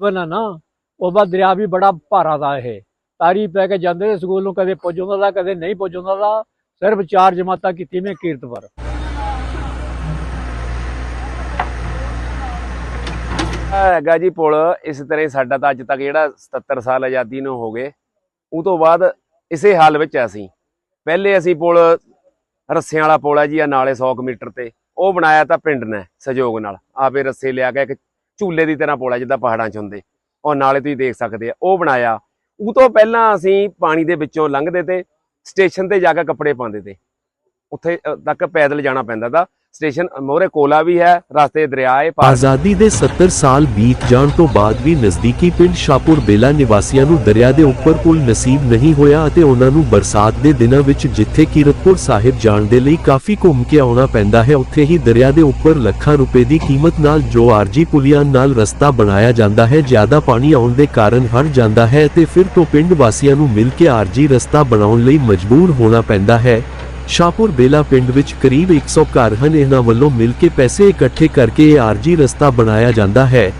ਜੀਵਨ ਨਾ, ਉਹ ਬਾ ਦਰਿਆ ਵੀ ਬੜਾ ਭਾਰਾ ਦਾ ਇਹ। ਤਾਰੀ ਪੈ ਕੇ ਜਾਂਦੇ ਨੇ ਸਕੂਲ ਨੂੰ, ਕਦੇ ਪੁੱਜ ਦਾ, ਕਦੇ ਨਹੀਂ ਪੁੱਜ ਦਾ। ਸਿਰਫ ਚਾਰ ਜਮਾਤਾਂ ਕੀਤੀ ਮੈਂ ਕੀਰਤਪੁਰ ਹੈਗਾ ਜੀ ਪੁਲ, ਇਸ ਤਰ੍ਹਾਂ ਸਾਡਾ ਤਾਂ ਅੱਜ ਤੱਕ ਜਿਹੜਾ 77 ਸਾਲ ਆਜ਼ਾਦੀ ਨੂੰ ਹੋ ਗਏ, ਉਹ ਤੋਂ ਬਾਅਦ ਇਸੇ ਹਾਲ ਵਿੱਚ ਆ ਅਸੀਂ। ਪਹਿਲੇ ਅਸੀਂ ਪੁਲ, ਰੱਸਿਆਂ ਵਾਲਾ ਪੁਲ ਹੈ ਜੀ ਆ ਨਾਲੇ 100 ਕੁ ਮੀਟਰ ਤੇ। ਉਹ ਬਣਾਇਆ ਤਾਂ ਪਿੰਡ ਨੇ, ਸਹਿਯੋਗ ਨਾਲ। ਆਪੇ ਰੱਸੇ ਲਿਆ ਕੇ ਇੱਕ ਝੂਲੇ ਦੀ ਤਰ੍ਹਾਂ ਪੁਲ ਜਿੱਦਾਂ ਪਹਾੜਾਂ 'ਚ ਹੁੰਦੇ। ਔਰ ਨਾਲੇ ਤੁਸੀਂ ਦੇਖ ਸਕਦੇ ਆ, ਉਹ ਬਣਾਇਆ। ਉਹ ਤੋਂ ਪਹਿਲਾਂ ਅਸੀਂ ਪਾਣੀ ਦੇ ਵਿੱਚੋਂ ਲੰਘਦੇ ਤੇ ਸਟੇਸ਼ਨ ਤੇ ਜਾ ਕੇ ਕੱਪੜੇ ਪਾਉਂਦੇ ਤੇ। ਉੱਥੇ ਤੱਕ ਪੈਦਲ ਜਾਣਾ ਪੈਂਦਾ ਤਾਂ। ਸਟੇਸ਼ਨ ਮੋਰੇ ਕੋਲਾ ਵੀ ਹੈ, ਰਸਤੇ ਦਰਿਆ ਹੈ ਆਜ਼ਾਦੀ ਦੇ 70 ਸਾਲ ਬੀਤ ਜਾਣ ਤੋਂ ਬਾਅਦ ਵੀ ਨਜ਼ਦੀਕੀ ਪਿੰਡ ਸ਼ਾਹਪੁਰ ਬੇਲਾ ਨਿਵਾਸੀਆਂ ਨੂੰ ਦਰਿਆ ਦੇ ਉੱਪਰ ਪੁਲ ਨਸੀਬ ਨਹੀਂ ਹੋਇਆ ਅਤੇ ਉਹਨਾਂ ਨੂੰ ਬਰਸਾਤ ਦੇ ਦਿਨਾਂ ਵਿੱਚ ਜਿੱਥੇ ਕੀਰਤਪੁਰ ਸਾਹਿਬ ਜਾਣ ਦੇ ਲਈ ਕਾਫੀ ਘੁੰਮ ਕੇ ਆਉਣਾ ਪੈਂਦਾ ਹੈ, ਉੱਥੇ ਹੀ ਦਰਿਆ ਦੇ ਉੱਪਰ ਲੱਖਾਂ ਰੁਪਏ ਦੀ ਕੀਮਤ ਨਾਲ ਜੋ ਆਰਜੀ ਪੁਲੀਆਂ ਨਾਲ ਰਸਤਾ ਬਣਾਇਆ ਜਾਂਦਾ ਹੈ, ਜ਼ਿਆਦਾ ਪਾਣੀ ਆਉਣ ਦੇ ਕਾਰਨ ਹੜ ਜਾਂਦਾ ਹੈ ਤੇ ਫਿਰ ਤੋਂ ਪਿੰਡ ਵਾਸੀਆਂ ਨੂੰ ਮਿਲ ਕੇ ਆਰਜੀ ਰਸਤਾ ਬਣਾਉਣ ਲਈ ਮਜਬੂਰ ਹੋਣਾ ਪੈਂਦਾ ਹੈ। ਸ਼ਾਹਪੁਰ ਬੇਲਾ ਪਿੰਡ ਵਿੱਚ ਕਰੀਬ 100 ਘਰ ਹਨ। ਇਹਨਾਂ ਵੱਲੋਂ ਮਿਲ ਕੇ ਪੈਸੇ ਇਕੱਠੇ ਕਰਕੇ ਇਹ ਆਰਜੀ ਰਸਤਾ ਬਣਾਇਆ ਜਾਂਦਾ ਹੈ।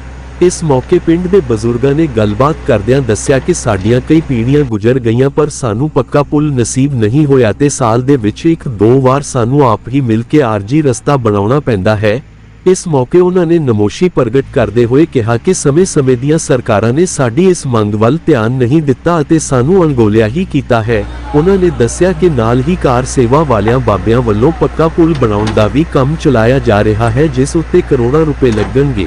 ਇਸ ਮੌਕੇ ਪਿੰਡ ਦੇ ਬਜ਼ੁਰਗਾਂ ਨੇ ਗੱਲਬਾਤ ਕਰਦਿਆਂ ਦੱਸਿਆ ਕਿ ਸਾਡੀਆਂ ਕਈ ਪੀੜ੍ਹੀਆਂ ਗੁਜ਼ਰ ਗਈਆਂ, ਪਰ ਸਾਨੂੰ ਪੱਕਾ ਪੁਲ ਨਸੀਬ ਨਹੀਂ ਹੋਇਆ ਤੇ ਸਾਲ ਦੇ ਵਿੱਚ ਇੱਕ ਦੋ ਵਾਰ ਸਾਨੂੰ ਆਪ ਹੀ ਮਿਲ ਕੇ ਆਰਜੀ ਰਸਤਾ ਬਣਾਉਣਾ ਪੈਂਦਾ ਹੈ। ਇਸ ਮੌਕੇ ਉਹਨਾਂ ਨੇ ਨਮੋਸ਼ੀ ਪ੍ਰਗਟ ਕਰਦੇ ਹੋਏ ਕਿਹਾ ਕਿ ਸਮੇਂ-ਸਮੇਂ ਦੀਆਂ ਸਰਕਾਰਾਂ ਨੇ ਸਾਡੀ ਇਸ ਮੰਗ ਵੱਲ ਧਿਆਨ ਨਹੀਂ ਦਿੱਤਾ ਅਤੇ ਸਾਨੂੰ ਅਣਗੋਲਿਆ ਹੀ ਕੀਤਾ ਹੈ। ਉਹਨਾਂ ਨੇ ਦੱਸਿਆ ਕਿ ਨਾਲ ਹੀ ਕਾਰ ਸੇਵਾ ਵਾਲਿਆਂ ਬਾਬਿਆਂ ਵੱਲੋਂ ਪੱਕਾ ਪੁਲ ਬਣਾਉਣ ਦਾ ਵੀ ਕੰਮ ਚਲਾਇਆ ਜਾ ਰਿਹਾ ਹੈ, ਜਿਸ ਉੱਤੇ ਕਰੋੜਾਂ ਰੁਪਏ ਲੱਗਣਗੇ।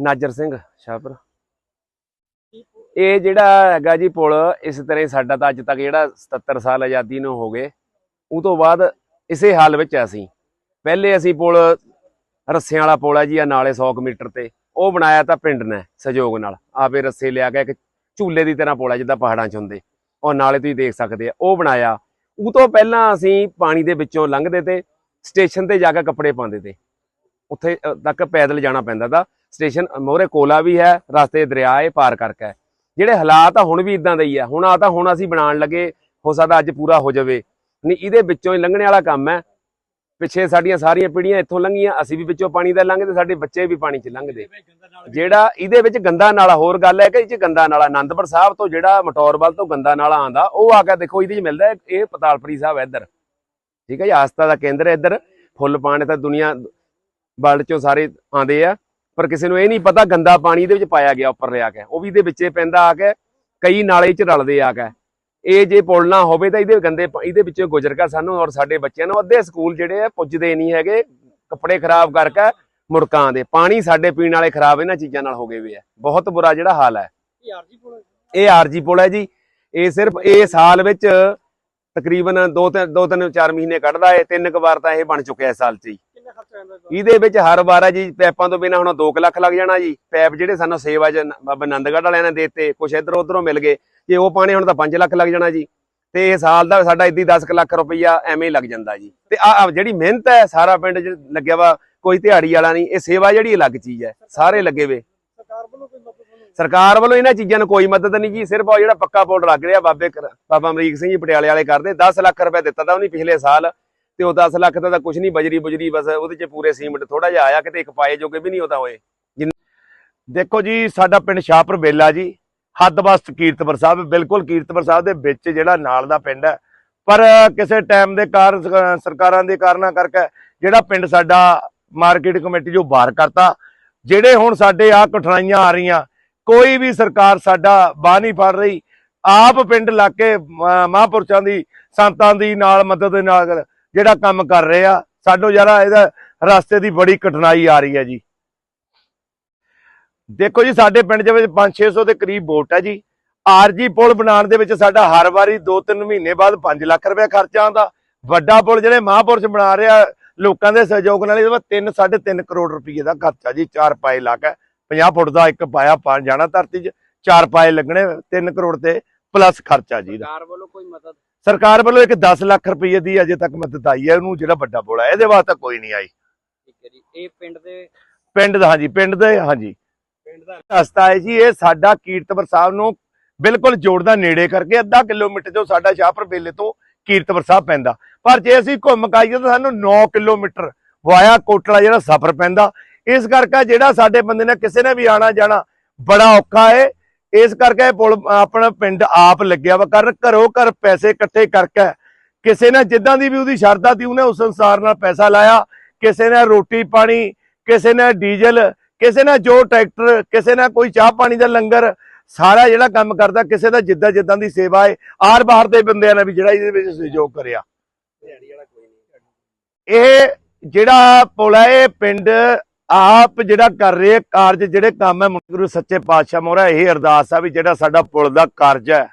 ਨਾਜਰ ਸਿੰਘ ਸ਼ਾਹਪੁਰ। ਇਹ ਜਿਹੜਾ ਹੈਗਾ ਜੀ ਪੁਲ ਇਸ ਤਰ੍ਹਾਂ ਸਾਡਾ ਤਾਂ ਅੱਜ ਤੱਕ ਜਿਹੜਾ 77 ਸਾਲ ਆਜ਼ਾਦੀ ਨੂੰ ਹੋ ਗਏ। ਉਹ ਤੋਂ ਬਾਅਦ ਇਸੇ ਹਾਲ ਵਿੱਚ ਆ ਅਸੀਂ। ਪਹਿਲੇ ਅਸੀਂ ਪੁਲ ਰੱਸਿਆਂ ਵਾਲਾ ਪੁਲ ਹੈ ਜੀ ਆ ਨਾਲੇ 100 ਕੁ ਮੀਟਰ ਤੇ। ਉਹ ਬਣਾਇਆ ਤਾਂ ਪਿੰਡ ਨੇ ਸਹਿਯੋਗ ਨਾਲ। ਆਪੇ ਰੱਸੇ ਲਿਆ ਕੇ ਇੱਕ ਝੂਲੇ ਦੀ ਤਰ੍ਹਾਂ ਪੁਲ ਜਿੱਦਾਂ ਪਹਾੜਾਂ 'ਚ ਹੁੰਦੇ। ਔਰ ਨਾਲੇ ਤੁਸੀਂ ਦੇਖ ਸਕਦੇ ਆ, ਉਹ ਬਣਾਇਆ। ਉਹ ਤੋਂ ਪਹਿਲਾਂ ਅਸੀਂ ਪਾਣੀ ਦੇ ਵਿੱਚੋਂ ਲੰਘਦੇ ਤੇ ਸਟੇਸ਼ਨ ਤੇ ਜਾ ਕੇ ਕੱਪੜੇ ਪਾਉਂਦੇ ਤੇ। ਉੱਥੇ ਤੱਕ ਪੈਦਲ ਜਾਣਾ ਪੈਂਦਾ ਤਾਂ। ਸਟੇਸ਼ਨ ਮੋਹਰੇ ਕੋਲਾ ਵੀ ਹੈ, ਰਸਤੇ ਦਰਿਆ ਇਹ ਪਾਰ ਕਰਕੇ। ਜਿਹੜੇ ਹਾਲਾਤ ਆ, ਹੁਣ ਵੀ ਇਦਾਂ ਦੇ ਹੀ ਆ। ਹੁਣ ਆ ਤਾਂ ਹੁਣ ਅਸੀਂ ਬਣਾਉਣ ਲੱਗੇ, ਹੋ ਸਕਦਾ ਅੱਜ ਪੂਰਾ ਹੋ ਜਾਵੇ। ਨਹੀਂ, ਇਹਦੇ ਵਿੱਚੋਂ ਹੀ ਲੰਘਣੇ ਵਾਲਾ ਕੰਮ ਹੈ। ਪਿੱਛੇ ਸਾਡੀਆਂ ਸਾਰੀਆਂ ਪੀੜੀਆਂ ਇੱਥੋਂ ਲੰਘੀਆਂ, ਅਸੀਂ ਵੀ ਵਿੱਚੋਂ ਪਾਣੀ ਦਾ ਲੰਘਦੇ, ਸਾਡੇ ਬੱਚੇ ਵੀ ਪਾਣੀ 'ਚ ਲੰਘਦੇ। ਜਿਹੜਾ ਇਹਦੇ ਵਿੱਚ ਗੰਦਾ ਨਾਲਾ, ਹੋਰ ਗੱਲ ਹੈ ਕਿ ਇਹ 'ਚ ਗੰਦਾ ਨਾਲਾ, ਆਨੰਦਪੁਰ ਸਾਹਿਬ ਤੋਂ ਜਿਹੜਾ ਮਟੌਰਬਲ ਤੋਂ ਗੰਦਾ ਨਾਲਾ ਆਂਦਾ ਉਹ ਆ ਕੇ ਦੇਖੋ, ਇਹਦੇ 'ਚ ਮਿਲਦਾ ਇਹ ਪਤਾਲਪੁਰੀ ਸਾਹਿਬ ਹੈ ਇੱਧਰ। ਠੀਕ ਹੈ ਜੀ, ਆਸਥਾ ਦਾ ਕੇਂਦਰ ਹੈ ਇੱਧਰ। ਫੁੱਲ ਪਾਣੀ ਤਾਂ ਦੁਨੀਆ ਵਰਲਡ ਚੋਂ ਸਾਰੇ ਆਂਦੇ ਆ, ਪਰ ਕਿਸੇ ਨੂੰ ਇਹ ਨਹੀਂ ਪਤਾ ਗੰਦਾ ਪਾਣੀ ਇਹਦੇ ਵਿੱਚ ਪਾਇਆ ਗਿਆ ਉੱਪਰ ਲਿਆ ਕੇ। ਉਹ ਵੀ ਇਹਦੇ ਵਿੱਚੇ ਪੈਂਦਾ ਆ ਕੇ, ਕਈ ਨਾਲੇ 'ਚ ਰਲਦੇ ਆ ਕੇ। ਇਹ ਜੇ ਪੁੱਲ ਨਾ ਹੋਵੇ ਤਾਂ ਇਹਦੇ ਗੰਦੇ ਇਹਦੇ ਵਿੱਚੋਂ ਗੁਜ਼ਰ ਕੇ ਸਾਨੂੰ ਔਰ ਸਾਡੇ ਬੱਚਿਆਂ ਨੂੰ ਅੱਧੇ ਸਕੂਲ ਜਿਹੜੇ ਆ ਪੁੱਜਦੇ ਨਹੀਂ ਹੈਗੇ ਕੱਪੜੇ ਖਰਾਬ ਕਰਕੇ ਮੁੜਕਾਂ ਦੇ। ਪਾਣੀ ਸਾਡੇ ਪੀਣ ਵਾਲੇ ਖਰਾਬ ਇਹਨਾਂ ਚੀਜ਼ਾਂ ਨਾਲ ਹੋ ਗਏ ਵੇ ਆ। ਬਹੁਤ ਬੁਰਾ ਜਿਹੜਾ ਹਾਲ ਹੈ। ਇਹ ਆਰਜੀ ਪੁਲ ਹੈ ਜੀ। ਇਹ ਸਿਰਫ ਇਹ ਸਾਲ ਵਿੱਚ ਤਕਰੀਬਨ 2 3 2 3 4 ਮਹੀਨੇ ਕੱਢਦਾ ਹੈ। ਤਿੰਨ ਕੁ ਵਾਰ ਤਾਂ ਇਹ ਬਣ ਚੁੱਕਿਆ ਇਸ ਸਾਲ 'ਚ ਹੀ। ਖਰਚਾ ਆਉਂਦਾ ਇਹਦੇ ਵਿੱਚ ਹਰ ਵਾਰ ਹੈ ਜੀ ਪੈਪਾਂ ਤੋਂ ਬਿਨਾ ਹੁਣ 2 ਲੱਖ ਲੱਗ ਜਾਣਾ ਜੀ। ਪੈਪ ਜਿਹੜੇ ਸਾਨੂੰ ਸੇਵਾ ਚ ਬਾਬਾ ਵਾਲਿਆਂ ਨੇ ਦੇਤੇ ਕੁਛ ਇਧਰ ਉਧਰੋਂ ਮਿਲ ਗਏ। ਜੇ ਉਹ ਪਾਣੀ ਹੁਣ ਤਾਂ 5 ਲੱਖ ਲੱਗ ਜਾਣਾ ਜੀ। ਤੇ ਇਹ ਸਾਲ ਦਾ ਸਾਡਾ ਇੱਦੀ 10 ਲੱਖ ਰੁਪਈਆ ਐਵੇਂ ਹੀ ਲੱਗ ਜਾਂਦਾ ਜੀ। ਤੇ ਆ ਜਿਹੜੀ ਮਿਹਨਤ ਹੈ ਸਾਰਾ ਪਿੰਡ ਲੱਗਿਆ ਵਾ ਕੋਈ ਦਿਹਾੜੀ ਵਾਲਾ ਨਹੀਂ। ਇਹ ਸੇਵਾ ਜਿਹੜੀ ਅਲੱਗ ਚੀਜ਼ ਹੈ ਸਾਰੇ ਲੱਗੇ ਵੇ। ਸਰਕਾਰ ਵੱਲੋਂ ਕੋਈ ਮਦਦ ਤੁਹਾਨੂੰ ਸਰਕਾਰ ਵੱਲੋਂ ਇਹਨਾਂ ਚੀਜ਼ਾਂ ਨੂੰ ਕੋਈ ਮਦਦ ਨਹੀਂ ਜੀ। ਸਿਰਫ ਉਹ ਜਿਹੜਾ ਪੱਕਾ ਪੁਲ ਲੱਗ ਰਿਹਾ ਬਾਬੇ ਬਾਬਾ ਅਮਰੀਕ ਸਿੰਘ ਜੀ ਪਟਿਆਲੇ ਵਾਲੇ ਕਰਦੇ 10 ਲੱਖ ਰੁਪਏ ਦਿੱਤਾ ਤਾਂ ਉਹਨੇ ਪਿਛਲੇ ਸਾਲ। ਤੇ ਉਹ 10 ਲੱਖ ਦਾ ਤਾਂ ਕੁਝ ਨਹੀਂ ਬਜਰੀ ਬੁਜਰੀ, ਬਸ ਉਹਦੇ ਚ ਪੂਰੇ ਸੀਮਿੰਟ ਥੋੜਾ ਜਿਹਾ ਆਇਆ ਕਿਤੇ ਇੱਕ ਪਾਏ ਜੋਗੇ ਵੀ ਨਹੀਂ ਉਹਦਾ ਹੋਏ। ਦੇਖੋ ਜੀ, ਸਾਡਾ ਪਿੰਡ ਸ਼ਾਹਪੁਰ ਬੇਲਾ ਜੀ ਹੱਦਬਸਤ ਕੀਰਤਪੁਰ ਸਾਹਿਬ, ਬਿਲਕੁਲ ਕੀਰਤਪੁਰ ਸਾਹਿਬ ਦੇ ਵਿੱਚ ਜਿਹੜਾ ਨਾਲ ਦਾ ਪਿੰਡ ਹੈ। ਪਰ ਕਿਸੇ ਟਾਈਮ ਦੇ ਕਾਰਨ ਸਰਕਾਰਾਂ ਦੇ ਕਾਰਨਾਂ ਕਰਕੇ ਜਿਹੜਾ ਪਿੰਡ ਸਾਡਾ ਮਾਰਕੀਟ ਕਮੇਟੀ ਜੋ ਬਾਹਰ ਕਰਤਾ, ਜਿਹੜੇ ਹੁਣ ਸਾਡੇ ਆ ਕਠਿਨਾਈਆਂ ਆ ਰਹੀਆਂ, ਕੋਈ ਵੀ ਸਰਕਾਰ ਸਾਡਾ ਬਾਹ ਨਹੀਂ ਫੜ ਰਹੀ। ਆਪ ਪਿੰਡ ਲਾ ਕੇ ਮ- ਮਹਾਂਪੁਰਸ਼ਾਂ ਦੀ ਸੰਤਾਂ ਦੀ ਨਾਲ ਮਦਦ ਦੇ ਨਾਲ ਜਿਹੜਾ ਕੰਮ ਕਰ ਰਹੇ ਆ ਸਾਨੂੰ ਜਰਾ ਇਹਦਾ ਰਸਤੇ ਦੀ ਬੜੀ ਕਠਿਨਾਈ ਆ ਰਹੀ ਹੈ ਜੀ। ਦੇਖੋ ਜੀ, ਸਾਡੇ ਪਿੰਡ ਦੇ ਵਿੱਚ 5-600 ਦੇ ਕਰੀਬ ਵੋਟ ਹੈ ਜੀ। ਆਰਜੀ ਪੁਲ ਬਣਾਉਣ ਦੇ ਵਿੱਚ ਸਾਡਾ ਹਰ ਵਾਰੀ 2-3 ਮਹੀਨੇ ਬਾਅਦ 5 ਲੱਖ ਰੁਪਏ ਖਰਚਾ ਆਉਂਦਾ। ਵੱਡਾ ਪੁਲ ਜਿਹੜੇ ਮਹਾਂਪੁਰਸ਼ ਬਣਾ ਰਿਹਾ ਲੋਕਾਂ ਦੇ ਸਹਿਯੋਗ ਨਾਲ ਇਹਦੇ ਵਿੱਚ 3 3.5 ਕਰੋੜ ਰੁਪਏ ਦਾ ਖਰਚਾ ਜੀ, ਚਾਰ ਪਾਏ ਲੱਖ ਹੈ। 50 ਫੁੱਟ ਦਾ ਇੱਕ ਪਾਇਆ ਪਾ ਜਾਣਾ ਧਰਤੀ 'ਚ, ਚਾਰ ਪਾਏ ਲੱਗਣੇ 3 ਕਰੋੜ ਤੇ ਪਲੱਸ ਖਰਚਾ ਜੀ ਸਰਕਾਰ ਵੱਲੋਂ ਕੋਈ ਮਦਦ ਸਰਕਾਰ ਵੱਲੋਂ ਇੱਕ 10 ਲੱਖ ਰੁਪਏ ਦੀ ਅਜੇ ਤੱਕ ਮਦਦ ਆਈ ਹੈ ਉਹਨੂੰ ਜਿਹੜਾ ਵੱਡਾ ਹੈ ਇਹਦੇ ਵਾਸਤੇ ਕੋਈ ਨਹੀਂ ਆਈ। ਠੀਕ ਹੈ ਜੀ ਇਹ ਪਿੰਡ ਦੇ ਪਿੰਡ ਦਾ ਹਾਂਜੀ ਪਿੰਡ ਦੇ ਹਾਂਜੀ। ਪਿੰਡ ਦਾ ਰਸਤਾ ਹੈ ਜੀ ਇਹ ਸਾਡਾ ਕੀਰਤਪੁਰ ਸਾਹਿਬ ਨੂੰ ਬਿਲਕੁਲ ਜੋੜਦਾ ਨੇੜੇ ਕਰਕੇ ਅੱਧਾ ਕਿਲੋਮੀਟਰ ਜੋ ਸਾਡਾ ਸ਼ਾਹਪੁਰ ਬੇਲੇ ਤੋਂ ਕੀਰਤਪੁਰ ਸਾਹਿਬ ਪੈਂਦਾ। ਪਰ ਜੇ ਅਸੀਂ ਘੁੰਮ ਕੇ ਆਈਏ ਤਾਂ ਸਾਨੂੰ 9 ਕਿਲੋਮੀਟਰ ਵਾਇਆ ਕੋਟਲਾ ਜਿਹੜਾ ਸਫ਼ਰ ਪੈਂਦਾ। ਇਸ ਕਰਕੇ ਜਿਹੜਾ ਸਾਡੇ ਬੰਦੇ ਨੇ ਕਿਸੇ ਨੇ ਵੀ ਆਣਾ ਜਾਣਾ ਬੜਾ ਔਖਾ ਹੈ। ਇਸ ਕਰਕੇ ਇਹ ਪੁਲ ਆਪਣਾ ਪਿੰਡ ਆਪ ਲੱਗਿਆ ਵਾ। ਕਰਨ ਘਰੋਂ ਘਰ ਪੈਸੇ ਇਕੱਠੇ ਕਰਕੇ ਕਿਸੇ ਨੇ ਜਿੱਦਾਂ ਦੀ ਵੀ ਉਹਦੀ ਸ਼ਰਧਾ ਸੀ ਉਹਨੇ ਉਸ ਅਨੁਸਾਰ ਨਾਲ ਪੈਸਾ ਲਾਇਆ। ਕਿਸੇ ਨੇ ਰੋਟੀ ਪਾਣੀ ਕਿਸੇ ਨੇ ਡੀਜ਼ਲ ਕਿਸੇ ਨੇ ਜੋ ਟਰੈਕਟਰ ਕਿਸੇ ਨੇ ਕੋਈ ਚਾਹ ਪਾਣੀ ਦਾ ਲੰਗਰ ਸਾਰਾ ਜਿਹੜਾ ਕੰਮ ਕਰਦਾ ਕਿਸੇ ਦਾ ਜਿੱਦਾਂ ਜਿੱਦਾਂ ਦੀ ਸੇਵਾ ਹੈ। ਆਰ ਬਾਹਰ ਦੇ ਬੰਦਿਆਂ ਨੇ ਵੀ ਜਿਹੜਾ ਇਹਦੇ ਵਿੱਚ ਸਹਿਯੋਗ ਕਰਿਆ। ਇਹ ਜਿਹੜਾ ਪੁਲ ਹੈ ਇਹ ਪਿੰਡ ਆਪ ਜਿਹੜਾ ਕਰ ਰਹੇ ਕਾਰਜ ਜਿਹੜੇ ਕੰਮ ਹੈ ਗੁਰੂ ਸੱਚੇ ਪਾਤਸ਼ਾਹ ਮੋਹਰਾ ਇਹ ਅਰਦਾਸ ਆ ਵੀ ਜਿਹੜਾ ਸਾਡਾ ਪੁਲ ਦਾ ਕਾਰਜ ਹੈ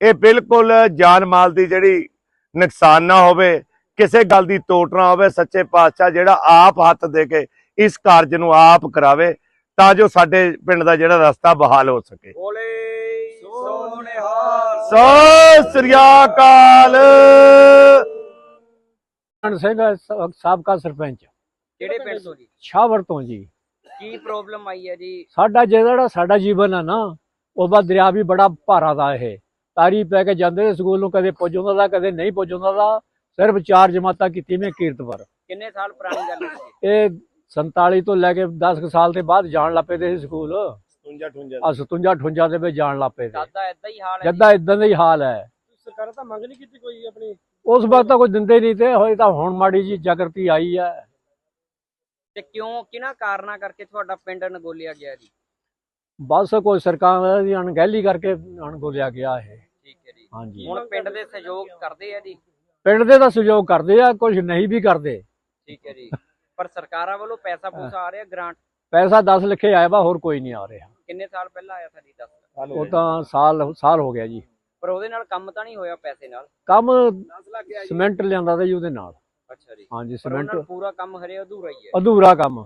ਇਹ ਬਿਲਕੁਲ ਜਾਨ ਮਾਲ ਦੀ ਜਿਹੜੀ ਨੁਕਸਾਨ ਨਾ ਹੋਵੇ ਕਿਸੇ ਗੱਲ ਦੀ ਤੋਟ ਨਾ ਹੋਵੇ ਸੱਚੇ ਪਾਤਸ਼ਾਹ ਜਿਹੜਾ ਆਪ ਹੱਥ ਦੇ ਕੇ ਇਸ ਕਾਰਜ ਨੂੰ ਆਪ ਕਰਾਵੇ ਤਾਂ ਜੋ ਸਾਡੇ ਪਿੰਡ ਦਾ ਜਿਹੜਾ ਰਸਤਾ ਬਹਾਲ ਹੋ ਸਕੇ। ਬੋਲੇ ਸੋਨਿਹਾਲ ਸਤਿ ਸ੍ਰੀ ਅਕਾਲ। ਸਿੰਘ ਸ- ਸਾਬਕਾ ਸਰਪੰਚ। ਕਿਹੜੇ ਪਿੰਡ ਤੋਂ ਜੀ? ਸ਼ਾਹਵਰ ਤੋਂ ਜੀ। ਕੀ ਪ੍ਰੋਬਲਮ ਆਈ ਹੈ ਜੀ? ਸਾਡਾ ਜਿਹੜਾ ਸਾਡਾ ਜੀਵਨ ਹੈ ਨਾ ਉਹ ਬਾ ਦਰਿਆ ਵੀ ਬੜਾ ਭਾਰਾ ਦਾ ਇਹ। ਤਾਰੀ ਪੈ ਕੇ ਜਾਂਦੇ ਨੇ ਸਕੂਲ ਨੂੰ ਕਦੇ ਹੁੰਦਾ ਦਾ ਕਦੇ ਨਹੀਂ ਹੁੰਦਾ ਦਾ ਸਿਰਫ ਚਾਰ ਜਮਾਤਾਂ ਕੀਤੀ ਮੈਂ ਕੀਰਤਪੁਰ ਕਿੰਨੇ ਸਾਲ ਪੁਰਾਣੀ ਗੱਲ ਹੈ ਇਹ 47 ਤੋਂ ਲੈ ਕੇ 10 ਕੁ ਸਾਲ ਦੇ ਬਾਅਦ ਜਾਣ ਲੱਪੇ ਦੇ ਸੀ ਸਕੂਲ। 57 ਆ 57 58 ਦੇ ਵਿੱਚ ਜਾਣ ਲੱਪੇ ਦੇ ਦਾਦਾ ਏਦਾਂ ਹੀ ਹਾਲ ਹੈ ਜੱਦਾ ਇਦਾਂ ਦਾ ਹੀ ਹਾਲ ਹੈ। ਸਰਕਾਰ ਤਾਂ ਮੰਗ ਨਹੀਂ ਕੀਤੀ ਕੋਈ ਆਪਣੀ? ਉਸ ਵਕਤ ਤਾਂ ਕੋਈ ਦਿੰਦੇ ਨਹੀਂ ਤੇ ਹੋਏ ਤਾਂ ਹੁਣ ਮਾੜੀ ਜੀ ਜਾਗਰਤੀ ਆਈ ਹੈ। ਤੇ ਕਿਉਂ ਕਿਹਨਾਂ ਕਾਰਨਾਂ ਕਰਕੇ ਤੁਹਾਡਾ ਪਿੰਡ ਨਗੋਲਿਆ ਗਿਆ ਜੀ? ਬਸ ਕੋਈ ਸਰਕਾਰ ਦੀ ਅਣਗਹਿਲੀ ਕਰਕੇ ਅਣਗੋਲਿਆ ਗਿਆ ਹੈ ਠੀਕ ਹੈ ਜੀ। ਹਾਂਜੀ। ਹੁਣ ਪਿੰਡ ਦੇ ਸਹਿਯੋਗ ਕਰਦੇ ਆ ਜੀ? ਪਿੰਡ ਦੇ ਤਾਂ ਸਹਿਯੋਗ ਕਰਦੇ ਆ ਕੁਝ ਨਹੀਂ ਵੀ ਕਰਦੇ। ਠੀਕ ਹੈ ਜੀ। ਪਰ ਸਰਕਾਰਾਂ ਵੱਲੋਂ ਪੈਸਾ ਪੂਸਾ ਆ ਰਿਹਾ ਗ੍ਰਾਂਟ? ਪੈਸਾ 10 ਲਿਖੇ ਆਇਆ ਵਾ ਹੋਰ ਕੋਈ ਨਹੀਂ ਆ ਰਿਹਾ। ਕਿੰਨੇ ਸਾਲ ਪਹਿਲਾਂ ਆਇਆ ਸੀ 10 ਉਹ ਤਾਂ ਸਾਲ ਸਾਲ ਹੋ ਗਿਆ ਜੀ। ਪਰ ਉਹਦੇ ਨਾਲ ਕੰਮ ਤਾਂ ਨਹੀਂ ਹੋਇਆ ਪੈਸੇ ਨਾਲ? ਕੰਮ 10 ਲੱਗ ਗਿਆ ਸੀਮੈਂਟ ਲਿਆਂਦਾ ਤਾਂ ਜੀ ਉਹਦੇ ਨਾਲ। ਅੱਛਾ ਜੀ। ਹਾਂਜੀ ਸੀਮੈਂਟ ਪੂਰਾ ਕੰਮ ਹਰੇ ਅਧੂਰਾ ਹੀ ਹੈ। ਅਧੂਰਾ ਕੰਮ।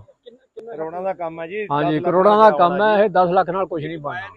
ਕਰੋੜਾਂ ਦਾ ਕੰਮ ਹੈ ਜੀ ਹਾਂਜੀ ਕਰੋੜਾਂ ਦਾ ਕੰਮ ਹੈ ਇਹ 10 ਲੱਖ ਨਾਲ ਕੁਝ ਨਹੀਂ ਬਣਨਾ